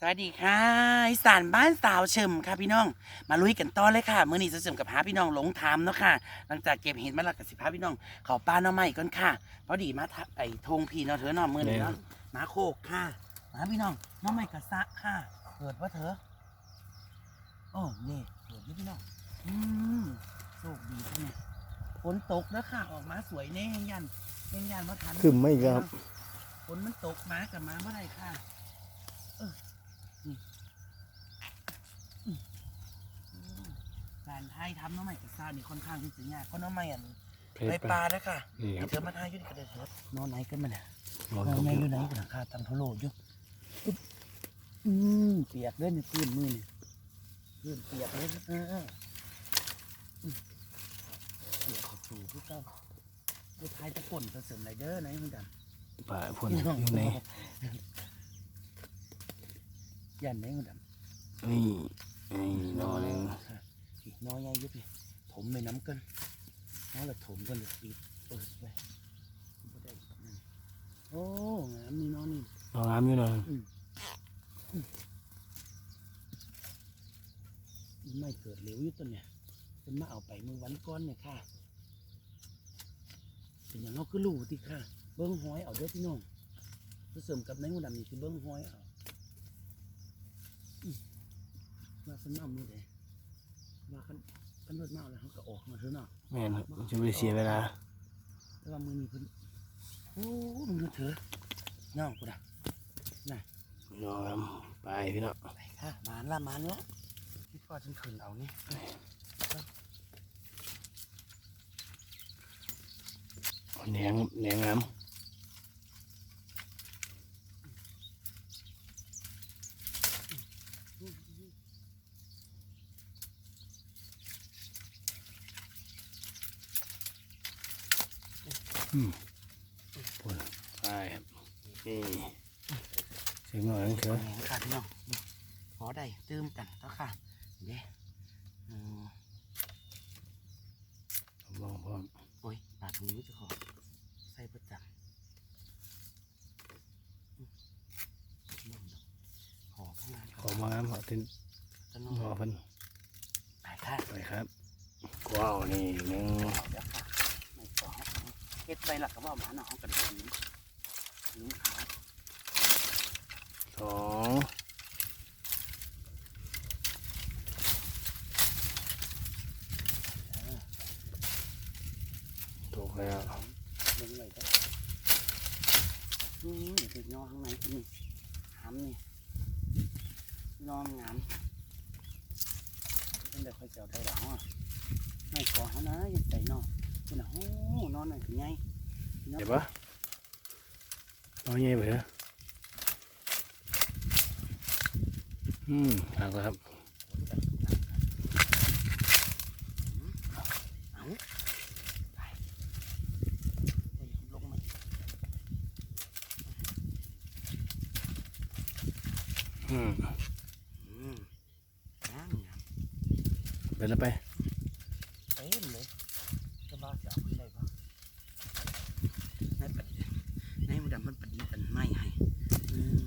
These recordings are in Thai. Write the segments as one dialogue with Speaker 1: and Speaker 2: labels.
Speaker 1: สวัสดีค่ะอีสานบ้านสาวเฉิมค่ะพี่น้อง มาลุยกันต่อเลยค่ะมื้อนี้จะเฉิมกับพาพี่น้องหลงทามเนาะค่ะ หลังจากเก็บเห็ดมาแล้วกับสิพาพี่น้องเขาป้าหน้าใหม่ก่อนค่ะพอดีมาทะไอ้ทงพีเนาะเถอะเนาะมื้อนี้เนาะมาโคกค่ะมาพี่น้องหน้าใหม่กระซะค่ะเกิดว่าเถอะโอ้นี่เกิดอยู่พี่น้องอืมโชคดีจังเนี่ยฝนตกแล้วค่ะออกมาสวยแน่แห่งยันแห่งยันมาทัน
Speaker 2: ขึ้นไม่ครับ
Speaker 1: ฝนมันตกมากับมาเมื่อไรค่ะเออนี่อืมอืม การไทยทำน้องใหม่กับซาวนี่ค่อนข้างที่จะยากเพราะน้องใหม่อัน
Speaker 2: เพ
Speaker 1: ไป
Speaker 2: ชร
Speaker 1: ปลาด้วยค่ะ
Speaker 2: นี่ครับ
Speaker 1: เธอมาทายอยุ่นกระเดือดเถิดนอนไหนกันมาเนี่ย
Speaker 2: นอน
Speaker 1: นอน
Speaker 2: กับ
Speaker 1: ไหนอยู่ไหนกันค่ะทำทะโลอยู่อุ๊บอืมเปียกเลยเนี่ยพื้นมือเนี่ยพื้นเปียกเลยเอออืมเปียกสูงทุกเจ้าเดี๋ยวไทยจะป่นจะเสริมไรเดอร์ไหนมันดัน
Speaker 2: ป่าพ่นอยู่ใน
Speaker 1: ยันไหนมันด
Speaker 2: นี่นี่นอนเองำ
Speaker 1: อีก น้อยใหญ่ยุบเลยผมไม่น้ำกันน้อยละถมกันเลยปิดเปิดไปบ่ได้นั่นโอ้งามนี่เน้อนี่
Speaker 2: นอนน้ำอยู่นอน
Speaker 1: ไม่เกิดเหลวอยู่ตัวเนี่ยเป็นมาเอาไปเมื่อวันก่อนเนี่ยค่ะเป็นอย่างเราก็รู้ที่ค่ะ เบิ้งห้อยเอาเด้อพี่น้องผสมกับในหูดำนี่คือเบิ้งห้อยเอาอืมว่าเป็นมามือใด ว่ากันกันรถมาเอาแล้วเขาก็ออกมาเถอะเนาะ
Speaker 2: แม่นครับจะไม่เสียเวลา
Speaker 1: แต่ว่ามือนี้เพิ่นโอ้มึงดูเถอะน้องกูนะ
Speaker 2: นอนน้ำไปพี่น้อง
Speaker 1: ไปค่ะมานละมานละคิดว่าฉันขืนเอานี่
Speaker 2: แหนงแหนงน้ำ อืมพ่นไปครับนี่เสียงหน่อยนั่นเถ
Speaker 1: เอา
Speaker 2: อะ
Speaker 1: แหงค่ะพี่น้องนี่พอได้ตื้มกันแล้วค่ะเด้อืม
Speaker 2: ลองพร้อม
Speaker 1: โอ้ยปาดตรงนี้จะขอใส่ประจักษ์อืมนั่นดอกหอข้างหน้า
Speaker 2: ขอมาน้ำขอติน
Speaker 1: จะนอน
Speaker 2: รอเพิ่น
Speaker 1: ไปค่ะ
Speaker 2: ไปครับว้าวนี่หนึ่ง
Speaker 1: เดี๋ยวค่ะไม่ขอเฮ็ดไปหลักก็ว่าหมาหนองกันผีผีขาว
Speaker 2: สองถูก แล้ว
Speaker 1: เลี้ยงไว้ได้อืมติดนอนข้างในก็มีหามนี่นอนงามตั้งแต่ค่อยเจียวได้หรอไม่ขอเขานะอยังใส่นอนคุณน่ะโอ้นอนหน่อยถึงไง
Speaker 2: เดี๋ยวปะน้อยเงี้ยไปเหรออืมเอาละครับ
Speaker 1: เอาไปไปลงมา
Speaker 2: อืม
Speaker 1: อืมงามงาม
Speaker 2: ไปแล้วไป
Speaker 1: เต็มเลยจะว่าจะเอาขึ้นได้ปะในปัดในมันดำมันปัดนี้กันไม่ให้อืม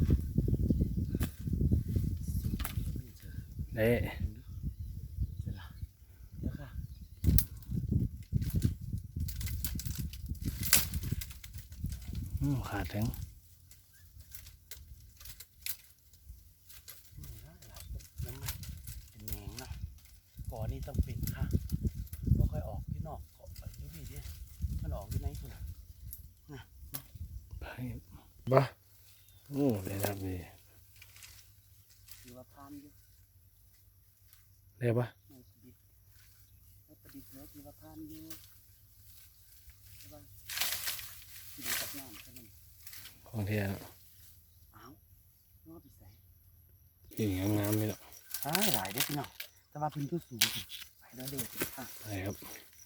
Speaker 1: สิ่งที่เป็นเจอ
Speaker 2: เด้
Speaker 1: เสร็จละเดี๋ยวค่ะ
Speaker 2: อืมขาดถึง
Speaker 1: นี่นะหลับยังไม่เป็นแหงเนาะก่อนนี้ต้องปิดค่ะก็ค่อยออกที่นอกเกาะไปดูดีดิมันออกที่ไหนคุณอะ
Speaker 2: ไปบ้าโอ้ได้รับดี
Speaker 1: ถือว่าพานอยู่
Speaker 2: ได้ปะ
Speaker 1: ไม่ประดิษฐ์ไม่ประดิษฐ์เลยถือว่าพานอยู่ใช่ปะที่ดูจากน้ำใช่ไหม
Speaker 2: ของเทียน
Speaker 1: อ้าวน้อไปใส่
Speaker 2: อีกงามๆนี่เนาะ
Speaker 1: อ้ายหลายเด้อพี่น้องแต่ว่าพื้นที่สูงสิไปเด้อเด็กค่ะ
Speaker 2: ไปครับ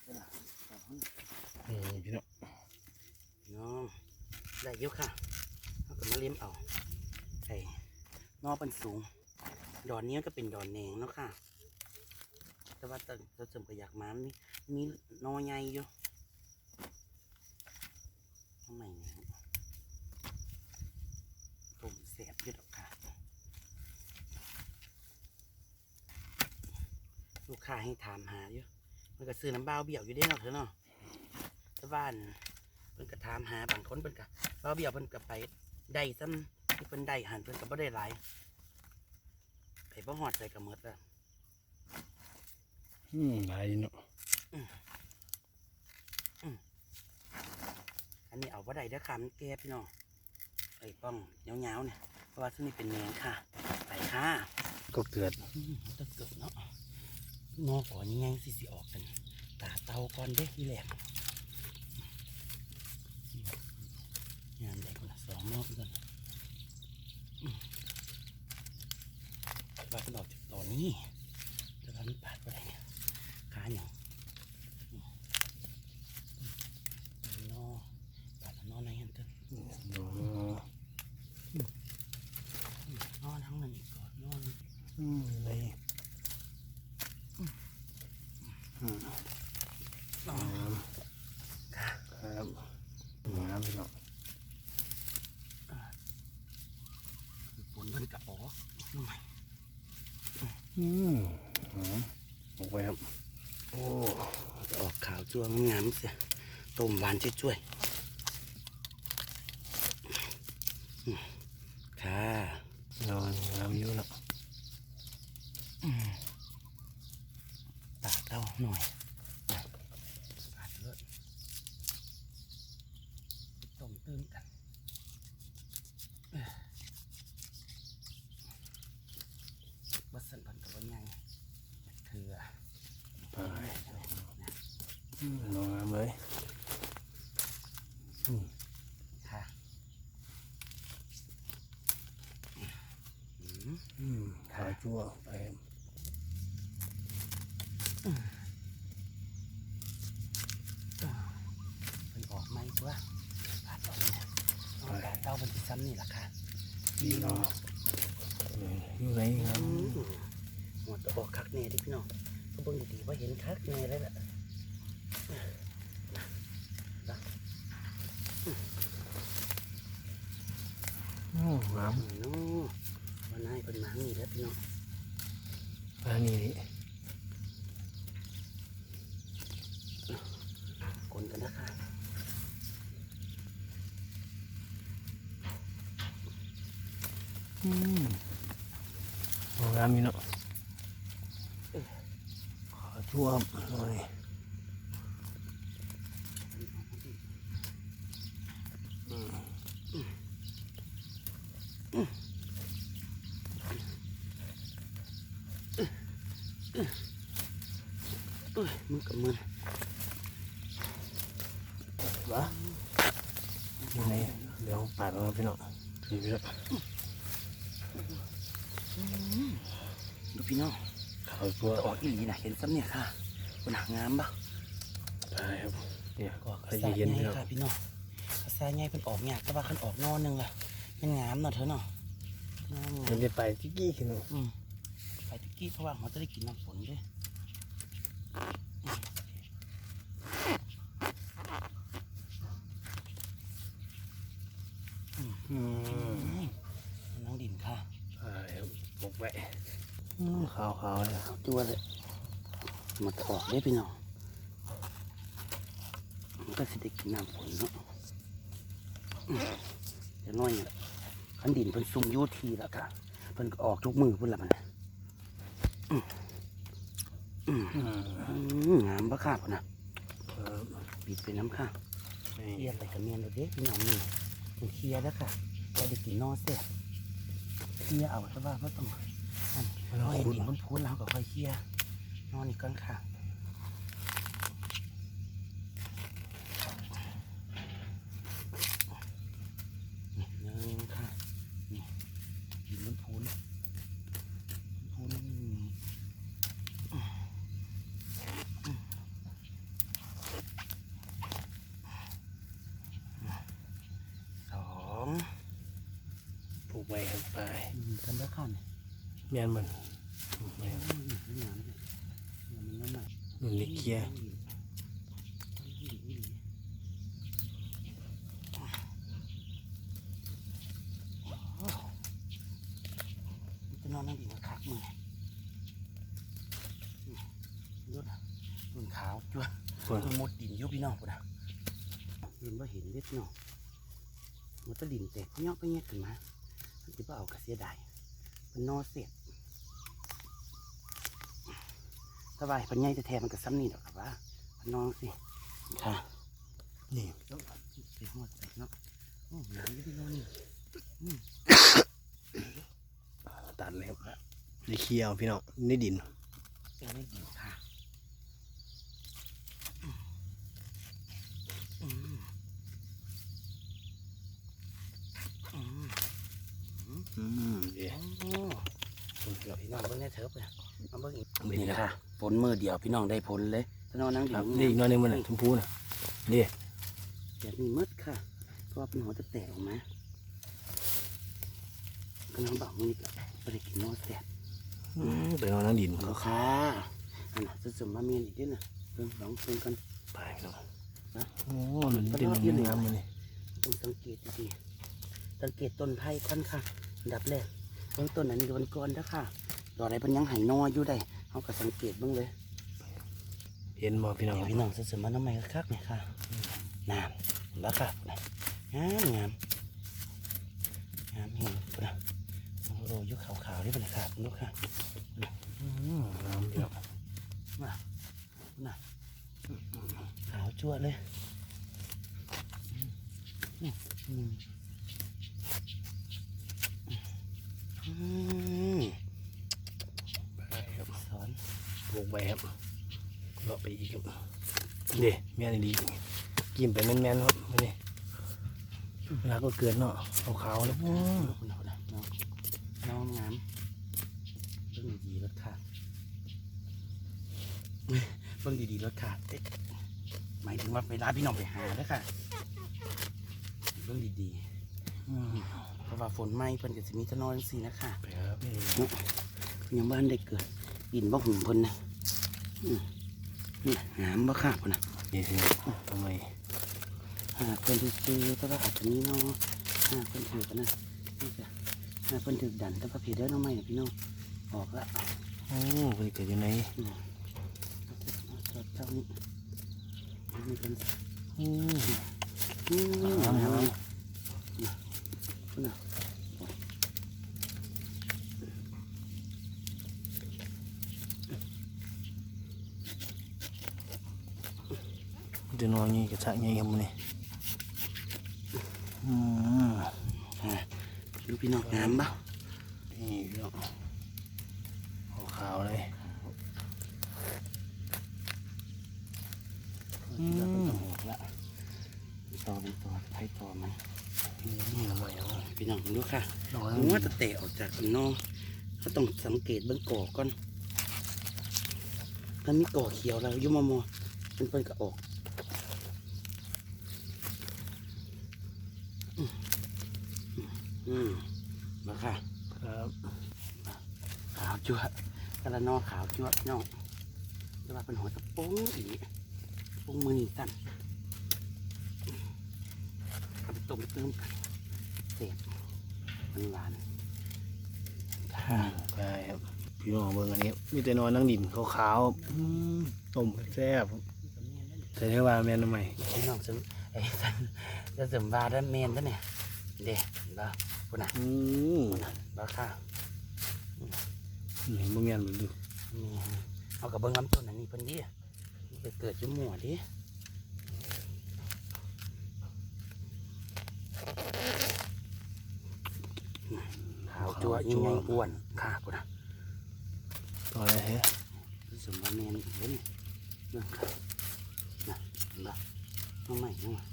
Speaker 1: เวลาเอาห้อง
Speaker 2: นี่พี่น้อง
Speaker 1: น้อง ได้เยอะค่ะเราก็มาเลี้ยมเอาไอ้นอกมันสูง ดอนนี้ก็เป็นดอนแหนงเนาะค่ะ แต่ว่าเราเสริมกระยากมามีมีนอใหญ่อยู่ทำไมเนี่ยตุ่มแสบยืดออกค่ะลูกค้าให้ถามหาอยู่มันก็ซื้อน้ำเบ้าเบี่ยวอยู่ได้เนาะเธอเนาะแต่บ้าน เพิ่นก็ถามหาบางคนเพิ่นก็เบ้าเบี้ยวเพิ่นก็ไปได้ซ้ำที่เพิ่นได้หันเพิ่นก็บ่ได้หลายไปบ่ฮอดใส่ก็หมดแล้ว
Speaker 2: อืมหลายอยู่เนาะ
Speaker 1: อันนี้เอาบ่ได้เด้อค่ะมันแก่พี่น้องไอ้ป้องยาวๆเนี่ยเพราะว่าซึ่งนี่เป็นแมงค่ะ ไปค่ะ
Speaker 2: ก็เกิด
Speaker 1: อืมมันจะเกิดเนาะนอกก่อนยังไงสิสิออกกันตาเตาก่อนเด้ที่แหลกงานใหญ่กว่าสอง นอกกันอืมว่าเป็นออกจากตอนนี้แต่ว่ามันปาดไปได้เนี่ยขาอย่างอืมนอปาดแล้วนอนในเห็นเถอะ
Speaker 2: โอ้
Speaker 1: นอนทั้งนั้นอีกก่อนนอน
Speaker 2: อืมอะไรอืม
Speaker 1: นอน
Speaker 2: งาม
Speaker 1: ค่ะ
Speaker 2: ครับงามพี่น้อง
Speaker 1: ฝนมันกระป๋ อใหม่
Speaker 2: อืมโอมออกไปครับ
Speaker 1: โอ้ ออกขาวจัวงามเสียต้มหวานช่วยค่ะ
Speaker 2: รอนงาอยู่แล้
Speaker 1: วมปากเต้าหน่อยอะปาดเลือดต้มตื้นกันเอ้อบัสสันพันกับว่าไงคือ
Speaker 2: ไปอืมนอนงามเลยอืม
Speaker 1: ค่ะ อืม
Speaker 2: อืมขาวจั่วไปครับ
Speaker 1: เป็นออกไหมตัวปาดออกเนี่ยเอาปาดเต้าเป็นที่ซ้ำนี่แหละค่ะ
Speaker 2: พี่น้องเอออยู่ไหนครับ
Speaker 1: หมดออกคักแน่ดิพี่น้องก็เบิ่งดีๆว่าเห็นคักแน่แล้วล่ะ
Speaker 2: อืมงาม
Speaker 1: นี่เนาะวันนายเป็นหมานี่แล้วพี่น้อง
Speaker 2: อันนี้
Speaker 1: คนกันนะคะ
Speaker 2: อืมงามอยู่เนาะขาวจั่วหน่อย
Speaker 1: เอ้ยมือกับมือ
Speaker 2: วะอยู่ไหนเดี๋ยวปาดมาพี่น้ องพี่พี่น้อง
Speaker 1: ดูพี่น้อง
Speaker 2: ขาวจั่ว
Speaker 1: จะออกอีหลีนะเห็นซ้ำเนี่ยค่ะบนหางงามปะ
Speaker 2: ใช่ครับเนี่ย
Speaker 1: ก็
Speaker 2: ใครจะเย็นพี่น้อง
Speaker 1: ค่ะพี่น้องกระซายไงเป็นออกเนี่ยแต่ว่าขันออกนอนหนึงล่ะเป็นงามเนาะเธอเนาะงาม
Speaker 2: มันจะไปที่กี้ขึ้นมา
Speaker 1: อืมไปตะกี้เพราะว่าเขาจะได้กินน้ำฝนด้วย
Speaker 2: อืม
Speaker 1: อืมน้องดินค่ะ
Speaker 2: ใช่ครับปกไว้ขาวขาวๆเลย
Speaker 1: ตัวเลยมาถอดได้พี่น้องมันก็สิได้กินน้ำฝนเนาะอืมเดี๋ยวน้อยเนี่ยขันดินเพิ่นซุ่มอยูทีแล้วค่ะเพิ่นก็ออกทุกมือเพิ่นละมันอืมอืม
Speaker 2: อืม
Speaker 1: อืมงามปะค่ะพ่อนะ
Speaker 2: ครับ
Speaker 1: ปิดไปน้ำค่ะ
Speaker 2: นี่
Speaker 1: เคลียร์ใส่กระเมียนเลยเด้พี่น้องนี่ มันเคลียร์แล้วค่ะเราได้กินนอเสียเคลียร์เอาแต่ว่าไม่ต้องอันเราเห็นดินมันพูนแล้วก็ค่อยเคลียร์นอนอีกก้อนค่ะนี่หนึ่งค่ะนี่ดินมันพูนพูนสอง
Speaker 2: ปลูกไว้ครับไป
Speaker 1: อืมกันแล้วค่ะเนี่ย
Speaker 2: แม่นมันแม่น
Speaker 1: อืมนี่งามเลยมันน้ำหนัก
Speaker 2: มันเล็กเคีย
Speaker 1: จะนอนนั่งดีมาคักมือรถรุ่นขาวจ้ว
Speaker 2: เพิ่น
Speaker 1: มันมุดดินอยุบพี่น้องพุ่นนะเห็นว่าเห็นเล็ดน้องมันตะดินแตกเงาะไปเงี้ยขึ้นมา มันจะเอากระเสียดายมันนอเสียดสบายพันใหญ่จะแทนมันกับซ้ำนี่ดอกครับว่าพันนองสิค่ะ
Speaker 2: นี่
Speaker 1: เสียหมดใส่เนาะโอ้หนังอยี่พี่น้องนี่
Speaker 2: ตัดเลยครับได้เคี่ยวพี่น้องในดิน
Speaker 1: เป็นไม่ดีค่ะอืมอืม
Speaker 2: อืมเดี๋ยว
Speaker 1: โอ้เดี๋ยวพี่น้องเบิ่งแน่เถิบเลยมาเบิ่งอีกนี่แหละค่ะผลมือเดี ยวพี่น้องได้ผลเลยถ้าน้องนั่ง
Speaker 2: ค
Speaker 1: ดี
Speaker 2: รับนี่อีกหน้อยหนึงมันน่ะชมพูน่ะนี่
Speaker 1: แบบนี้มืดค่ะ เพราะว่าเป็นหัวจะแตกออกมาก็น้องบอกมือนี่ก็ไม่ได้กินนอแสบ
Speaker 2: อืมเป็นน้อยนั่งดิน
Speaker 1: เอาค่ะอันน่ะจะสมมาเมียนอีกด้วยนะเพิ่งลองเพิ่งกัน
Speaker 2: ไปพี่น้อง
Speaker 1: นะ
Speaker 2: โอ้มันเป็นมันงามมันนี่
Speaker 1: ต้องสังเกตดีๆสังเกตต้นไผ่ก่อนค่ะอันดับแรกเบื้องต้นอันนี้โดนก้อนแล้วค่ะดอกอะไรเป็นยังหายนออยู่ได้เขาก็สังเกตเบ้างเลย
Speaker 2: เห็นบ่พี่น้อง
Speaker 1: เดี๋ยวพี่น้องเสริมมาน้ำใหม่คักๆหน่อยค่ะน้ำแล้วค่ะงามงามงามเห็นปะโอ้โหยุคขาวๆนี่เป็นค่ะลูกค่ะ
Speaker 2: อืมงามพี่น้อง
Speaker 1: มาน่ะขาวจั่วเลยอืมอืมอืม
Speaker 2: ไปครับ
Speaker 1: สอน
Speaker 2: ปลูกไปครับ เลาะไปอีกครับเดี๋ยวแม่นดีกินไปแม่นๆครับมานี่เวลาก็เกิดเนาะขาวๆแล้ว
Speaker 1: อืมคุณเอาละน้องน้องงามเบิ่งดีๆรถขาดเบิ่งดีๆรถขาดเอ๊ะหมายถึงว่าเวลาพี่น้องไปหาแล้วค่ะเบิ่งดีๆ
Speaker 2: อืม
Speaker 1: เพราะว่าฝนไหม้เพิ่นก็สิมีแตะนอนสินะคะ
Speaker 2: ไปครับนี่
Speaker 1: ยังบ้านได้เกิดอินบ่หุ่มเพิ่นนะอืม นี่หามบ่ค่ะพุ่นน่ะ
Speaker 2: นี่สิทำไม
Speaker 1: หากเพิ่นถือซื้อแต่ว่าอาจจะมีเนาะหากเพิ่นถือกันนะนี่จ้ะหากเพิ่นถือดันแต่ว่าพี่เด้อน้องใหม่น่ะพี่น้องออกละ
Speaker 2: โอ้เพิ่นเกิดอยู่ไหน
Speaker 1: อืมเอาเจ้านี่นี่เป็น
Speaker 2: อืม
Speaker 1: อืม
Speaker 2: หามหาม
Speaker 1: พุ่นน่ะ
Speaker 2: จะนอนนี่กระชากนี่ครับมันนี่อืม
Speaker 1: อ่าดูพี่น้องงามบ่
Speaker 2: นี่พี่น้องขาวๆเลย
Speaker 1: อืมออกละต่อเป็นต่อให้ต่อไหม
Speaker 2: นี่ทำไมเอา
Speaker 1: พี่น้องดูค่ะ
Speaker 2: นอน
Speaker 1: ผมว่าจะเตะออกจากข้างนอกก็ต้องสังเกตเบื้องก่อก่อนถ้ามีก่อเขียวแล้วอยุ่มมอเป็นเปิ้นก็ออกอืม อืมมาค่ะ
Speaker 2: ครับ
Speaker 1: ขาวจั่วะกระนอขาวจั่วะน้องจะว่าเป็นหัวตะปุ้งอีกปุ้งมือนี่สั้นเอาไปต้มเติมกันเสร็จมันหวานค่ะ
Speaker 2: ใช่ครับพี่น้องเบิ่งอันนี้มีแต่นอนนั่งดินขาวๆอืมต้มแซ่บใส่เทว่าแม่นทำไม
Speaker 1: พี่น้องสมไอ้สันจะสมบาด้านเมนซะเนี่ย เด็บ้าปุ่นน่ะ
Speaker 2: อืม
Speaker 1: ปุ่นน่ะบ้าค่ะ
Speaker 2: นี่บ่แม่นมันดู
Speaker 1: นี่เอากับเบิ้งลำต้นอันนี้เพิ่นดิมันไปเกิดจุ่มหมัวดิขาวจัวยิ่งใหญ่อ้วนค่ะปุ่นน่ะ
Speaker 2: ต่ออะไรเฮ้
Speaker 1: สมบาเมนเห็นเรื่องค่ะน่ะเห็นบ้าน้องใหม่น้องใหม่เป็น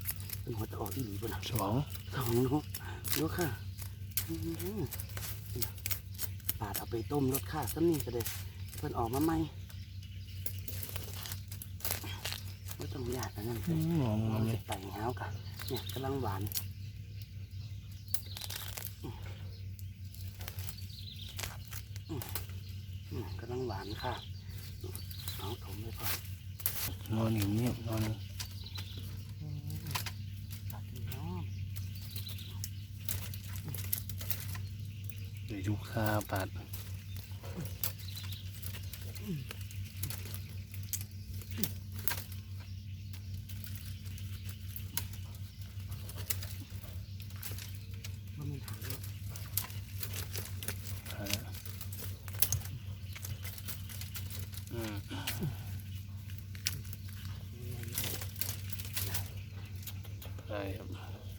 Speaker 1: หัวตะออกที่หลีปุ่นน่ะ
Speaker 2: สอง
Speaker 1: สองเนาะดูค่ะอื้อหือปาดเอาไปต้มรสค่ะซ้ำนี่ก็เลยเพิ่นออกมาใหม่ไม่ต้องยากอันนั้น
Speaker 2: อืมหอม
Speaker 1: เรา
Speaker 2: ๆเล
Speaker 1: จะ
Speaker 2: ย
Speaker 1: ไปหาวค่ะเนี่ยกำลังหวานอืมอืมอืมกำลังหวานค่ะเอาถมเลยพ่อน
Speaker 2: อนอยู่เนี่ยนอน ข้าปัด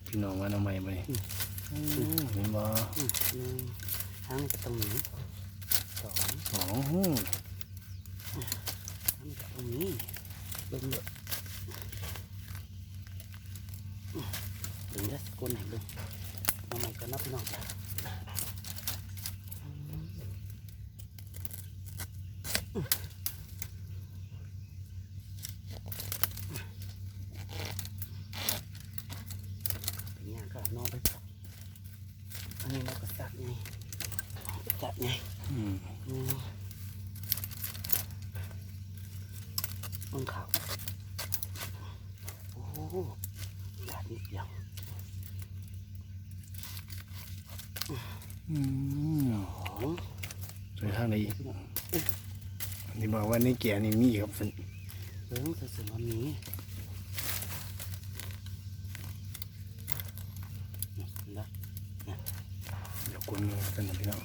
Speaker 2: พี่น้องมาทำไมไปเห็นบ่
Speaker 1: หนึ่งทั้งนี้ก็ตรงนี้สอง
Speaker 2: สองหู้
Speaker 1: ทั้งนี้ก็ตรงนี้เบิ่งเด้อเบิ่งเด้อสกุลไหนเบิ่งเอาใหม่ก็นับพี่น้องจ้ะเป็นอย่างก็นอนไปอันนี้เราก็สักไงสักไง
Speaker 2: อืม
Speaker 1: อืมต้นขาวโอ้โหหยาดนิดเดียว
Speaker 2: อืม
Speaker 1: หอม
Speaker 2: ไปทางไหนอีกนี่บอกว่าในเกียร์นี่มีครับฝน
Speaker 1: เบิ้งเสือมันมีนี่เห็นปะ
Speaker 2: เดี๋ยวคนกันนะพี่น้อง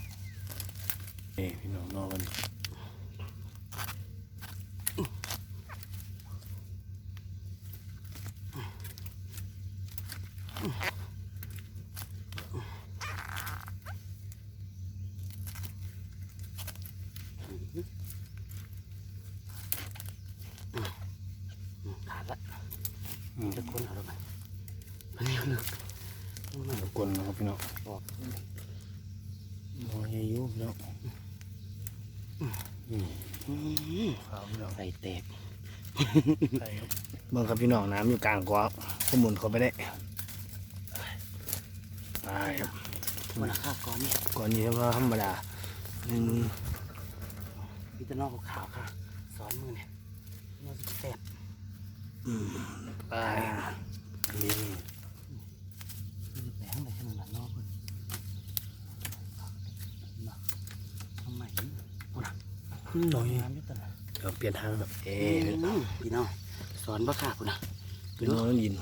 Speaker 2: เอ้พี่น้องรอกัน
Speaker 1: อืมขาดละ
Speaker 2: อืม
Speaker 1: จะคนเอาแล้วไหมมันยังนึก มัน
Speaker 2: เดี๋ยวคนนะครับพี่น้อง
Speaker 1: บอก
Speaker 2: มองยังอยู่พี่น้องนี่
Speaker 1: อืม
Speaker 2: ขาวพี่น้อง
Speaker 1: ใส่แตก
Speaker 2: ใช่ครับเบิ่งครับพี่น้องน้ำอยู่กลางกวาข้อมูลเขาไปได้ตายครับ
Speaker 1: มันราคาก้อนนี่
Speaker 2: ก่อนนี้ว่าธรรมดาหนึ่ง
Speaker 1: มีแต่นอกขาวๆค่ะซ้อนมือเนี่ยนอกแสบ
Speaker 2: ตายนี่
Speaker 1: มีแต่แหงเลยให้มันหนานอกเพิ่นเนาะทำไมปุ่นอะ
Speaker 2: หน่อย
Speaker 1: น้ำอยุ่ตลอด
Speaker 2: เดี๋ยวเปลี่ยนทางครับเอ๊
Speaker 1: อืมพี่น้องสอนบ่ค่ะคุณน่ะ
Speaker 2: เป็นน้องยิน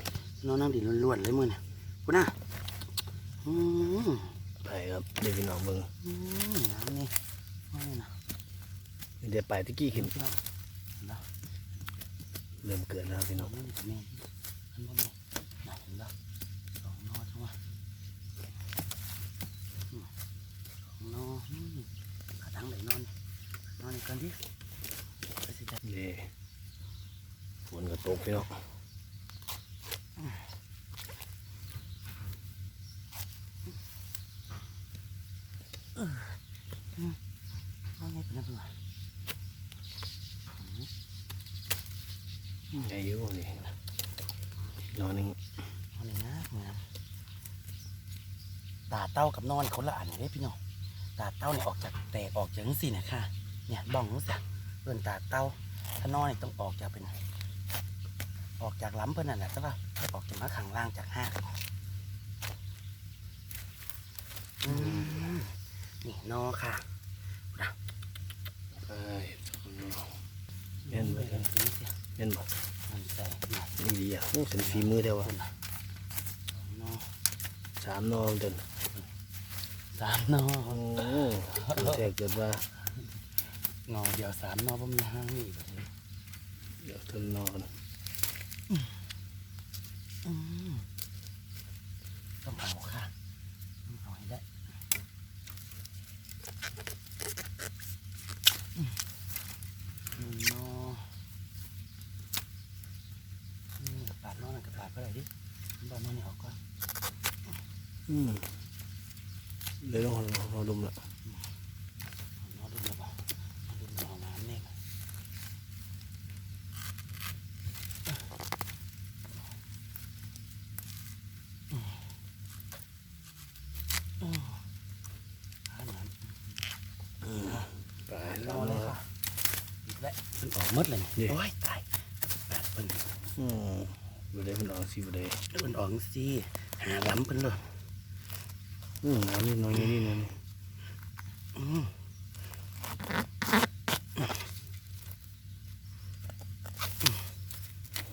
Speaker 1: น้องน้ำดินล้วนๆเลยมือเนี่ยคุณน่ะอืม
Speaker 2: ไปครับเดี๋ยวพี่น้องเบิ่ง
Speaker 1: อืมน้ำนี่น้ำนี่นะ
Speaker 2: เดี๋ยวไปตะกี้ขึ้น
Speaker 1: พี่น้องเนาะ
Speaker 2: เริ่มเกิดแล้วพี่น้อง
Speaker 1: นี่กับแม่อันบ่แม่น่ะเห็นบ่สองนอจังวะอืมสองนออืมขาดังไหนนอนนอนนี่กันดิไปสิจัด
Speaker 2: เดี๋ยว ฝนก็ตกพี่น้อง
Speaker 1: นอนไงเป็นอะไร
Speaker 2: ใหญ่อยู่นี่นอนหนึง
Speaker 1: นอนนี่นะงามตาเต้ากับนอนคนละอันเลยพี่น้องตาเต้าเนี่ยออกจากแตกออกจากจังสี่นะคะเนี่ยบ้องรู้สึกเพื่อนตาเต้า ถ้านอนเนี่ยต้องออกจากเป็น ออกจากล้ำเพื่อนนั่นแหละใช่ป่ะให้ออกจากมาข้างล่างจากห้ากอืมนี่นอค่ะ
Speaker 2: ไปเล่นไป
Speaker 1: เห็นสีเสีย
Speaker 2: เล่นบ่
Speaker 1: มันใส่เนี่ย
Speaker 2: นี่ดีอะโอ้เป็นฝีมือเดียววะ
Speaker 1: คนน่ะสองนอ
Speaker 2: สามนองจน
Speaker 1: สามนอ
Speaker 2: โอ้แต่เกิดว่า
Speaker 1: งอเดียวสามนอบ่มีห้างนี่แบบนี้
Speaker 2: เดี๋ยวทนนอน
Speaker 1: อืมต้องเอาค่ะต้องเอาให้ได้อืมหนึ่งนออืมปาดนอนั่นกับปาดไปไหนดิบอลนอนี่ออกก่อน
Speaker 2: อืมเลยต้องรอดมละ
Speaker 1: นอดุมแล้วบ่นอดุมแล้วเอาน้ำเนี่ยอืมหาน้ำ
Speaker 2: ไป
Speaker 1: น
Speaker 2: ร
Speaker 1: อ
Speaker 2: อน
Speaker 1: เล
Speaker 2: เลย ย
Speaker 1: ค่ะอีกแล้วมันออกหมดเลย
Speaker 2: นี่
Speaker 1: โอ้ยตายแปดเป็น
Speaker 2: อืมบ่ได้มันออกสิบ่ได้
Speaker 1: มันออกสิหาล้ำเป็นเลย
Speaker 2: อืมน้ำนี่น้อยนิดนี่นี่
Speaker 1: อืม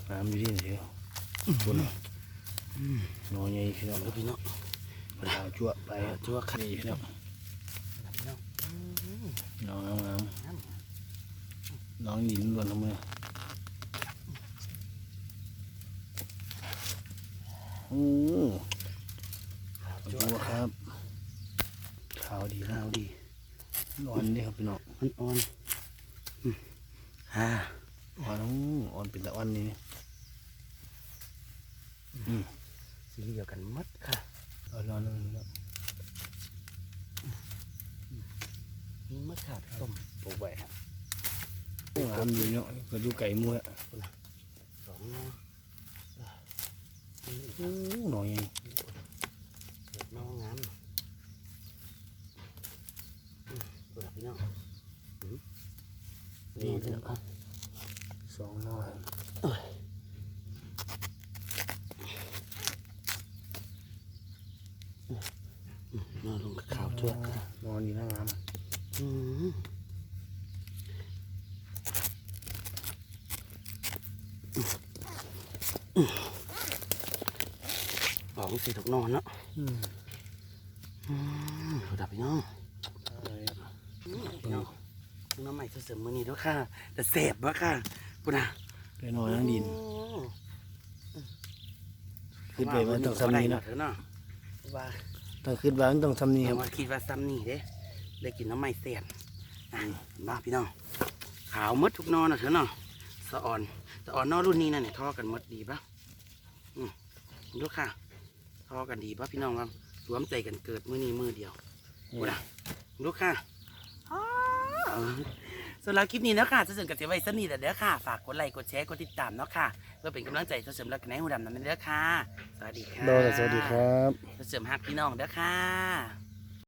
Speaker 2: น้ำอยู่ที่นี่บนน้อยใหญ่พี่น้อง
Speaker 1: เอาพี่น้อง
Speaker 2: มันเอาจั่วไป
Speaker 1: ไปจั่วขัด
Speaker 2: นี่พี่น้อง
Speaker 1: พี่น้องอืม
Speaker 2: น้องน้ำ น้
Speaker 1: น้ำำ
Speaker 2: น้องดินล้วนทั้งมือโอ้ดูครับขาวดี
Speaker 1: ข้าวดี
Speaker 2: ร้อนนี่ครับพี่น้อง
Speaker 1: มันอ่อนอืมอ่า
Speaker 2: อ่อนอ่อนเป็นละอ่อนนี่
Speaker 1: สีเดียวกันหมัดค่ะ
Speaker 2: ร้อนร้อนนึงเนาะ
Speaker 1: มะขามต้มปลูกไว้ครับ
Speaker 2: โอ้งามอยู่เนาะก็อยู่ไก่มัว
Speaker 1: สองหน้อ
Speaker 2: โอ้หน่อย
Speaker 1: เด็ดน้องงามอืมปลูกพี่น้องอืมนี่พี่น้อง
Speaker 2: สองหน่อย
Speaker 1: นอนลงกับขาวทั่ว
Speaker 2: นอนอยู่หน้างาม
Speaker 1: อืมบอกสิถูกนอน เนาะ
Speaker 2: อืม
Speaker 1: อืมปลูกพี่น้อง
Speaker 2: อะไรอะ
Speaker 1: พี่น้องน้ำใหม่เสริมมือนี้ด้วยค่ะแต่เสบวะค่ะปุ่นอะ
Speaker 2: ไปนอนนั่งดิน
Speaker 1: โอ้
Speaker 2: ขึ้นไปมันต้องซ้ำนี้เนาะ
Speaker 1: เถอะเนาะว่า
Speaker 2: ต้องขึ้นบ้านต้องซ้ำนี้ค
Speaker 1: เดี๋
Speaker 2: รั
Speaker 1: ยว
Speaker 2: บ
Speaker 1: มาคิดว่าซ้ำนี่เด้เลยกินน้ำใหม่เสียนอะเห็นบ้าพี่น้องขาวหมดทุกนอนนะเถอะเนาะสะอ่อนสะอ่อนนอรุ่นนี้น่ะเนี่ยท่อกันหมดดีปะอืมดูค่ะท่ อกันดีปะพี่น้องครับสวมใจกันเกิดมือนี้มือเดียวปุ่นอะดูค่ะอ้าวสำหรับคลิปนี้เนาะค่ะจะเสริมกับเจ้าไว้สนิทแต่เด้อค่ะ ฝากกดไลค์กดแชร์กดติดตามเนาะค่ะ เพื่อเป็นกำลังใจเสริมและกันให้หูดำนั้นเด้อค่ะ สวัสดีค่ะ
Speaker 2: โดยสวัสดีครับ
Speaker 1: เสริมฮักพี่น้องเด้อค่ะ